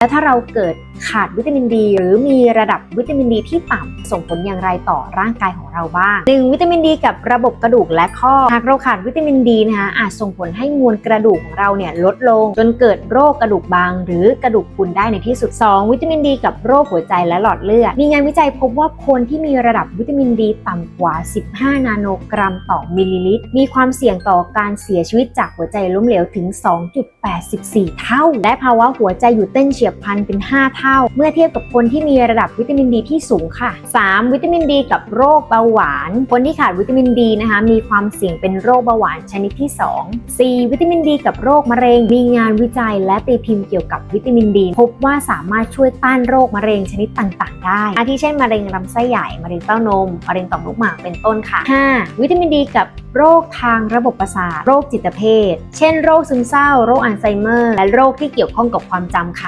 แล้วถ้าเราเกิด ขาดวิตามินดี หรือมีระดับวิตามินดีที่ต่ำส่งผลอย่างไรต่อร่างกายของเราบ้าง 1. วิตามินดีกับระบบกระดูกและข้อ หากเราขาดวิตามินดีนะคะอาจส่งผลให้มวลกระดูกของเราเนี่ยลดลง จนเกิดโรคกระดูกบาง หรือกระดูกพุนได้ในที่สุด 2. วิตามินดีกับโรคหัวใจและหลอดเลือด มีงานวิจัยพบว่าคนที่มีระดับวิตามินดีต่ำกว่า 15 นาโนกรัมต่อมิลลิลิตร มีความเสี่ยงต่อการเสียชีวิตจากหัวใจล้มเหลวถึง 2.84 เท่า และภาวะหัวใจหยุดเต้นเฉียบพลันเป็น 5 เท่าเมื่อเทียบกับคนที่มีระดับวิตามินดีที่สูงค่ะ 3. วิตามินดีกับโรคเบาหวาน คนที่ขาดวิตามินดีนะคะ มีความเสี่ยงเป็นโรคเบาหวานชนิดที่ 2 4. วิตามินดีกับโรคมะเร็ง มีงานวิจัยและตีพิมพ์เกี่ยวกับวิตามินดี พบว่าสามารถช่วยต้านโรคมะเร็งชนิดต่าง ๆ ได้ อาทิเช่นมะเร็งลำไส้ใหญ่ มะเร็งเต้านม มะเร็งต่อมลูกหมาก เป็นต้นค่ะ 5. วิตามินดีกับโรคทางระบบประสาท โรคจิตเภท เช่น โรคซึมเศร้า โรคอัลไซเมอร์ และโรคที่เกี่ยวข้องกับความจำค่ะ